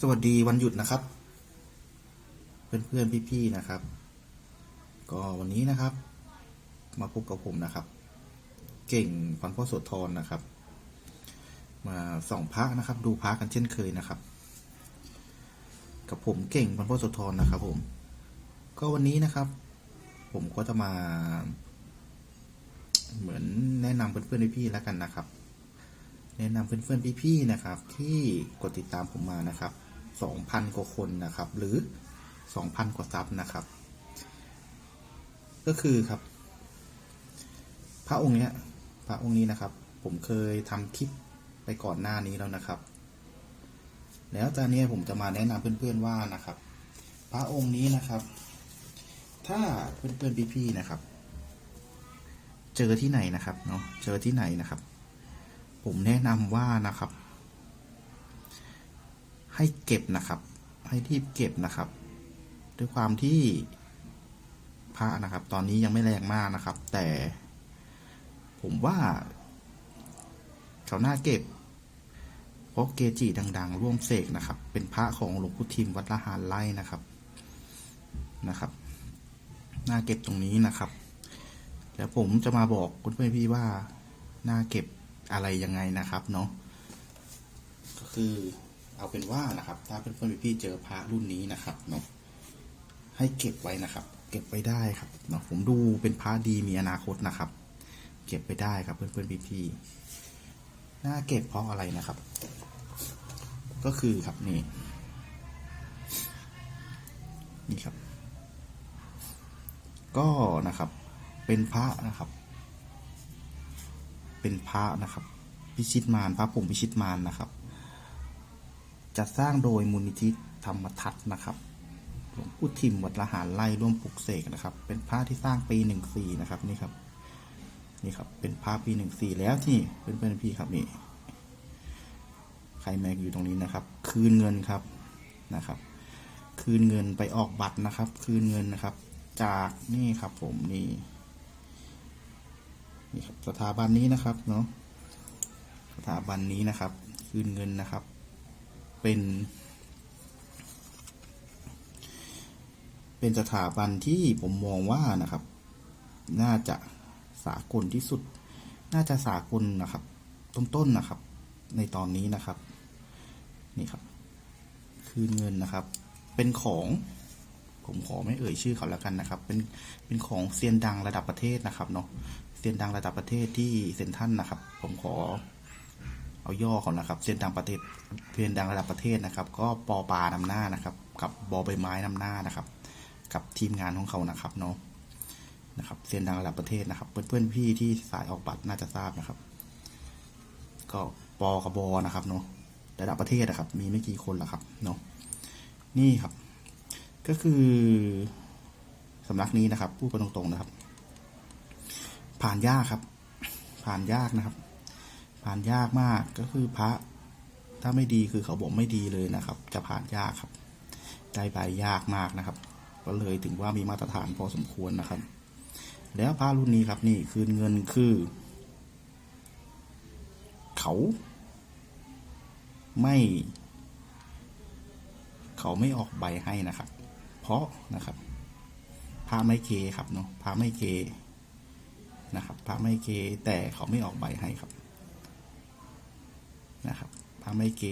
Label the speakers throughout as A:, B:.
A: สวัสดีวันหยุดนะครับ เพื่อนๆพี่ๆนะครับ ก็วันนี้นะครับ มาพบกับผมนะครับ เก่งพันพ่อโสธรนะครับ มาส่องพระนะครับ ดูพระกันเช่นเคยนะครับ กับผมเก่งพันพ่อโสธรนะครับ ผม ก็วันนี้นะครับ ผมก็จะมา เหมือนแนะนำเพื่อนๆพี่ๆแล้วกันนะครับแนะนำเพื่อนๆพี่ๆนะครับ ที่กดติดตามผมมานะครับ 2,000 กว่าคนนะครับ หรือ 2,000 กว่าซับนะครับ ก็คือครับ พระองค์เนี้ยพระองค์นี้นะครับ ผมเคยทำคลิปไปก่อนหน้านี้แล้วนะครับ แล้วตอนนี้ผมจะมาแนะนำเพื่อนๆว่านะครับ พระองค์นี้นะครับ ถ้าเพื่อนๆพี่ๆนะครับ เจอที่ไหนนะครับเนาะเจอที่ไหนนะครับ ผมแนะนำว่านะครับ ให้เก็บนะครับ ให้รีบเก็บนะครับ ด้วยความที่พระนะครับ ตอนนี้ยังไม่แรงมากนะครับ แต่ผมว่าเขาหน้าเก็บเพราะเกจิดัง ๆ ร่วมเสกนะครับ เป็นพระของหลวงพุทธิมวัดละหารไร่นะครับนะครับ หน้าเก็บตรงนี้นะครับ แล้วผมจะมาบอกคุณเพื่อนพี่ว่าหน้าเก็บอะไรยังไงนะครับเนาะก็คือ เอาเป็นว่านะครับ ถ้าเพื่อนๆพี่ๆเจอพระรุ่นนี้นะครับเนาะให้เก็บไว้นะครับ เก็บไว้ได้ครับเนาะผมดูเป็นพระดีมีอนาคตนะครับ เก็บไปได้ครับเพื่อนๆพี่ๆน่าเก็บเพราะอะไรนะครับ ก็คือครับนี่นี่ครับ ก็นะครับ เป็นพระนะครับ เป็นพระนะครับ พิชิตมารพระผงพิชิตมารนะครับ จัดสร้างโดยมูลนิธิธรรมทัศน์นะครับหลวงปู่ทิมวัดละหารไล่ร่วมปลุกเสกนะครับ เป็นพระที่สร้างปีหนึ่งสี่นะครับนี่ครับนี่ครับ เป็นพระปีหนึ่งสี่แล้วที่เป็นเพื่อนๆพี่ครับนี่ใครแม็กอยู่ตรงนี้นะครับ คืนเงินครับนะครับ คืนเงินไปออกบัตรนะครับ คืนเงินนะครับ จากนี่ครับ ผมนี่นี่ครับสถาบันนี้นะครับเนาะสถาบันนี้นะครับ คืนเงินนะครับ เป็น เป็นสถาบันที่ผมมองว่านะครับ น่าจะสากลที่สุด น่าจะสากลนะครับ ต้นๆนะครับ ในตอนนี้นะครับ นี่ครับ คืนเงินนะครับ เป็นของผมขอไม่เอ่ยชื่อเขาแล้วกันนะครับ เป็น เป็นของเซียนดังระดับประเทศนะครับเนาะ เซียนดังระดับประเทศที่เซนทันนะครับ ผมขอ เอาย่อเขานะครับเซียนดังประเทศเซียนดังระดับประเทศนะครับ ก็ปอปลานำหน้านะครับ กับบอใบไม้นำหน้านะครับ กับทีมงานของเขานะครับเนาะนะครับเซียนดังระดับประเทศนะครับ เพื่อนๆพี่ที่สายออกบัตรน่าจะทราบนะครับ ก็ปอกับบอนะครับเนาะระดับประเทศนะครับ มีไม่กี่คนหรอกครับเนาะนี่ครับ ก็คือสำนักนี้นะครับพูดกันตรงๆนะครับ ผ่านยากครับ ผ่านยากนะครับ ผ่านยากมากก็คือพระ ถ้าไม่ดีคือเขาบอกไม่ดีเลยนะครับ จะผ่านยากครับได้ใบยากมากนะครับ ก็เลยถึงว่ามีมาตรฐานพอสมควรนะครับ แล้วพระรุ่นนี้ครับนี่คืนเงินคือ เขาไม่ เขาไม่ออกใบให้นะครับ เพราะนะครับพระไม่เกครับเนาะพระไม่เกนะครับพระไม่เกแต่เขาไม่ออกใบให้ครับ ไม่เก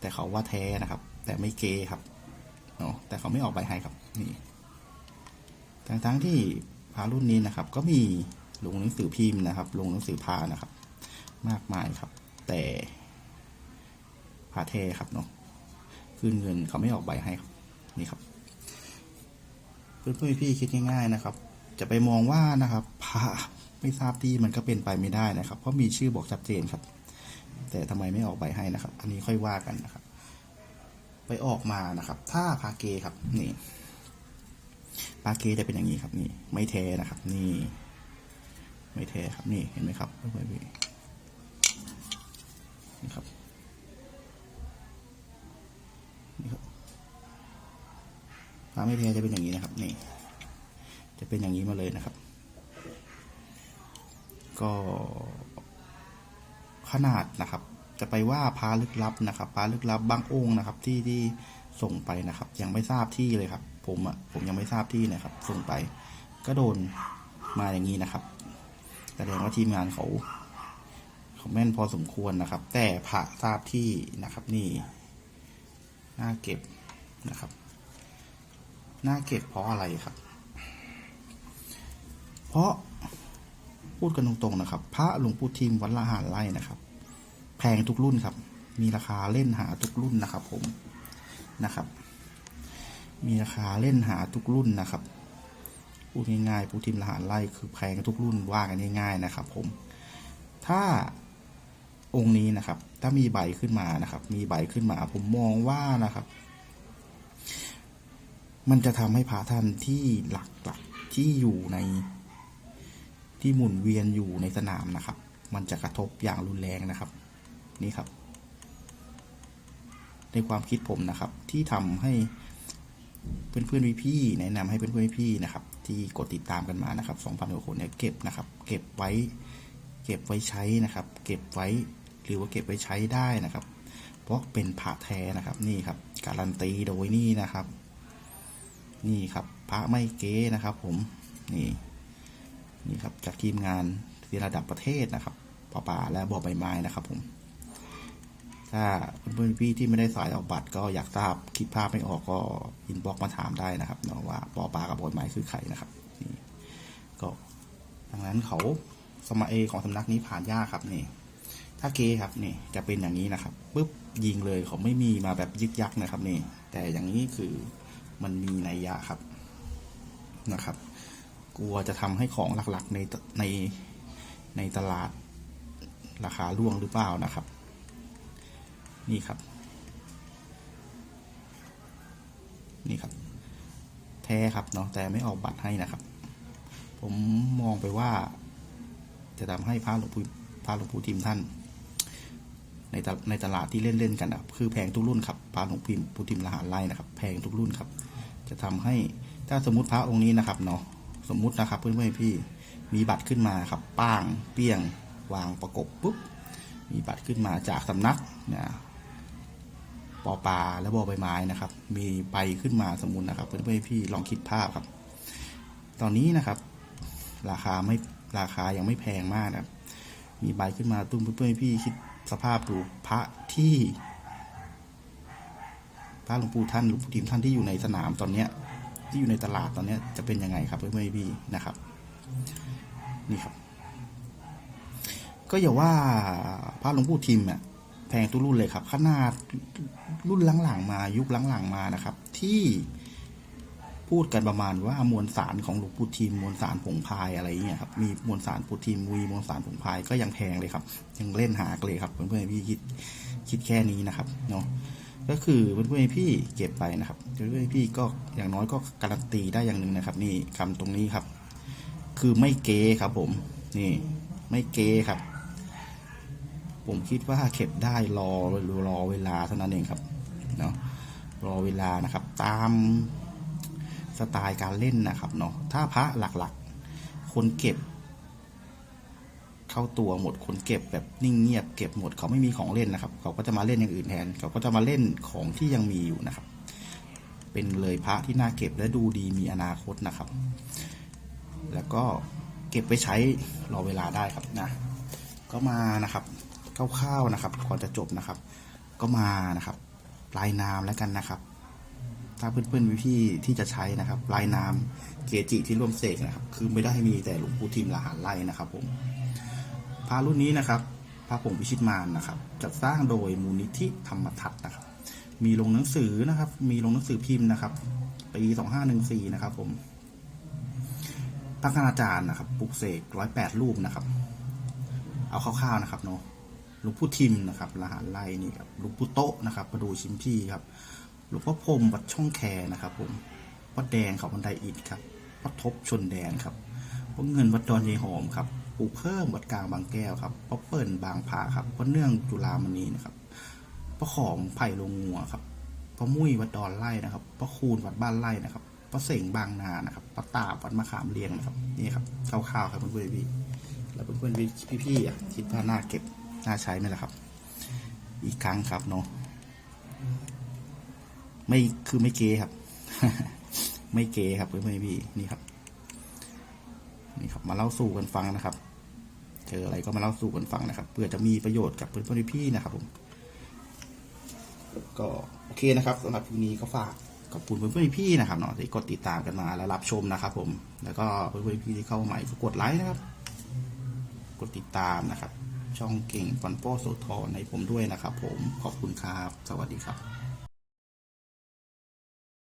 A: แต่เขาว่าแท้นะครับ แต่ไม่เกครับเนาะแต่เขาไม่ออกใบให้ครับนี่ทั้งทั้งที่พระรุ่นนี้นะครับ ก็มีลงหนังสือพิมพ์นะครับ ลงหนังสือพานะครับ มากมายครับ แต่พาแท้ครับเนาะคืนเงินเขาไม่ออกใบให้ครับนี่ครับเพื่อนๆพี่คิดง่ายๆนะครับ จะไปมองว่านะครับพระไม่ทราบที่มันก็เป็นไปไม่ได้นะครับ เพราะมีชื่อบอกชัดเจนครับ แต่ทำไมไม่ออกใบให้นะครับ อันนี้ค่อยว่ากันนะครับ ไปออกมานะครับ ถ้าพาเกครับนี่พาเกจะเป็นอย่างนี้ครับ นี่ ไม่แท้นะครับ นี่ ไม่แท้ครับนี่เห็นไหมครับเพื่อนๆพี่นี่ครับนี่ครับฟ้าไม่แท้จะเป็นอย่างนี้นะครับ นี่ จะเป็นอย่างนี้มาเลยนะครับ ก็ ขนาดนะครับ จะไปว่าพาลึกลับนะครับพาลึกลับบางองค์นะครับ ที่ที่ส่งไปนะครับ ยังไม่ทราบที่เลยครับ ผมอะผมยังไม่ทราบที่นะครับ ส่งไป ก็โดนมาอย่างนี้นะครับแสดงว่าทีมงานเขาเขาแม่นพอสมควรนะครับ แต่พระทราบที่นะครับ นี่น่าเก็บนะครับน่าเก็บเพราะอะไรครับ เพราะ พูดกันตรงๆนะครับ พระหลวงปู่ทิมวัดละหารไร่นะครับ แพงทุกรุ่นครับ มีราคาเล่นหาทุกรุ่นนะครับ ผมนะครับ มีราคาเล่นหาทุกรุ่นนะครับพูดง่ายๆปูทิมละหารไร่คือแพงทุกรุ่นว่ากันง่ายๆนะครับ ผม ถ้าองค์นี้นะครับ ถ้ามีใบขึ้นมานะครับ มีใบขึ้นมา ผมมองว่านะครับ มันจะทำให้พระท่านที่หลักๆที่อยู่ใน ที่หมุนเวียนอยู่ในสนามนะครับ มันจะกระทบอย่างรุนแรงนะครับ นี่ครับ ในความคิดผมนะครับ ที่ทำให้เพื่อนๆพี่ๆแนะนำให้เพื่อนๆพี่ๆนะครับ ที่กดติดตามกันมานะครับ2,000กว่าคนเนี่ยเก็บนะครับ เก็บไว้ เก็บไว้ใช้นะครับ เก็บไว้หรือว่าเก็บไว้ใช้ได้นะครับ เพราะเป็นพระแท้นะครับนี่ครับ การันตีโดยนี่นะครับ นี่ครับพระไม่เก๊นะครับ ผมนี่ นี่ครับจากทีมงานที่ระดับประเทศนะครับปอป่าและบอใบไม้นะครับผม ถ้าเพื่อนๆพี่ที่ไม่ได้สายออกบัตรก็อยากทราบคิดภาพไม่ออกก็อินบ็อกมาถามได้นะครับเนาะว่าปอปลากับบอใบไม้คือใครนะครับนี่ก็ดังนั้นเขาสมัยของสำนักนี้ผ่านยากครับนี่ ถ้าเกครับนี่จะเป็นอย่างนี้นะครับปุ๊บยิงเลยเขาไม่มีมาแบบยึกยักนะครับนี่ แต่อย่างนี้คือมันมีนัยยะครับนะครับ กลัวจะทำให้ของหลักๆในในในตลาดราคาร่วงหรือเปล่านะครับ นี่ครับ นี่ครับ แท้ครับเนาะแต่ไม่ออกบัตรให้นะครับ ผมมองไปว่า จะทำให้พระหลวงปู่พระหลวงปู่ทิมท่าน ในตลในตลาดที่เล่นเล่นกันอะคือแพงทุกรุ่นครับพระหลวงปู่ทิมรหัสไล่นะครับ แพงทุกรุ่นครับ จะทำให้ถ้าสมมติพระองค์นี้นะครับเนาะ สมมุตินะครับเพื่อนๆพี่มีบัตรขึ้นมาครับป้างเปี้ยงวางประกบปุ๊บมีบัตรขึ้นมาจากสำนักนะปอปลาและบอใบไม้นะครับ มีใบขึ้นมาสมมุตินะครับ เพื่อนๆพี่ลองคิดภาพครับ ตอนนี้นะครับ ราคาไม่ราคายังไม่แพงมากนะครับ มีใบขึ้นมาตุ้มเพื่อนๆพี่คิดสภาพดูพระที่พระหลวงปู่ท่านหลวงปู่ทิมท่านที่อยู่ในสนามตอนเนี้ย ที่อยู่ในตลาดตอนนี้จะเป็นยังไงครับเพื่อนๆพี่นะครับ นี่ครับ ก็อย่าว่าพระหลวงปู่ทิมอะแพงทุกรุ่นเลยครับ ขนาดรุ่นหลังๆมายุคหลังๆมานะครับ ที่พูดกันประมาณว่ามวลสารของหลวงปู่ทิมมวลสารผงพายอะไรเงี้ยครับมีมวลสารปู่ทิมวีมวลสารผงพายก็ยังแพงเลยครับ ยังเล่นหากเลยครับเพื่อนๆพี่คิดคิดแค่นี้นะครับเนาะ ก็คือเพื่อนๆพี่เก็บไปนะครับเพื่อนๆพี่ก็อย่างน้อยก็การันตีได้อย่างหนึ่งนะครับ นี่คำตรงนี้ครับ คือไม่เก๊ครับผมนี่ไม่เก๊ครับ ผมคิดว่าเก็บได้รอรอเวลาเท่านั้นเองครับเนาะรอเวลานะครับ ตามสไตล์การเล่นนะครับเนาะถ้าพระหลักๆ คนเก็บ เข้าตัวหมดคนเก็บแบบนิ่งเงียบเก็บหมดเขาไม่มีของเล่นนะครับ เขาก็จะมาเล่นอย่างอื่นแทน เขาก็จะมาเล่นของที่ยังมีอยู่นะครับ เป็นเลยพระที่น่าเก็บและดูดีมีอนาคตนะครับ แล้วก็เก็บไว้ใช้รอเวลาได้ครับนะ ก็มานะครับคร่าวๆนะครับก่อนจะจบนะครับ ก็มานะครับลายนามแล้วกันนะครับ ถ้าเพื่อนๆพี่ที่จะใช้นะครับลายนามเกจิที่ร่วมเสกนะครับ คือไม่ได้มีแต่หลวงปู่ทิมละหารไล่นะครับผม พระรุ่นนี้นะครับพระผงพิชิตมารนะครับ จัดสร้างโดยมูลนิธิธรรมทัศน์นะครับ มีลงหนังสือนะครับ มีลงหนังสือพิมพ์นะครับปี2514นะครับ ผมพระคณาจารย์นะครับปลุกเสก108รูปนะครับ เอาคร่าวๆนะครับเนาะหลวงปู่ทิมนะครับรหัสไล่นี่ครับหลวงปู่โตะนะครับประดูชิมพี่ครับหลวงพ่อพรมวัดช่องแคนะครับ ผมวัดแดงเขาบันไดอิฐครับวัดทบชนแดนครับวัดเงินวัดดอนยายหอมครับ ปู่เพิ่มวัดกลางบางแก้วครับพ่อเปิ่นบางผาครับวัดเนื่องจุฬามณีนะครับพ่อขอมไผ่ลงงัวครับพ่อมุ้ยวัดดอนไร่นะครับพ่อคูณวัดบ้านไร่นะครับพ่อเสงบางนานะครับพ่อตาบวัดมะขามเรียงนะครับนี่ครับคร่าวๆครับเพื่อนๆพี่แล้วเพื่อนๆพี่ๆอะคิดว่าน่าเก็บน่าใช้ไหมล่ะครับ อีกครั้งครับเนาะไม่คือไม่เกครับ ไม่เกครับเพื่อนๆพี่นี่ครับนี่ครับ มาเล่าสู่กันฟังนะครับ เจออะไรก็มาเล่าสู่กันฟังนะครับ เพื่อจะมีประโยชน์กับเพื่อนๆพี่ๆนะครับผม ก็โอเคนะครับสำหรับคลิปนี้ก็ฝากขอบคุณเพื่อนๆพี่ๆนะครับเนาะที่กดติดตามกันมาและรับชมนะครับ ผม แล้วก็เพื่อนๆพี่ๆที่เข้ามาใหม่ก็กดไลค์นะครับ กดติดตามนะครับ ช่องเก่งฟันโป้โซทอนให้ผมด้วยนะครับ ผมขอบคุณครับ สวัสดีครับ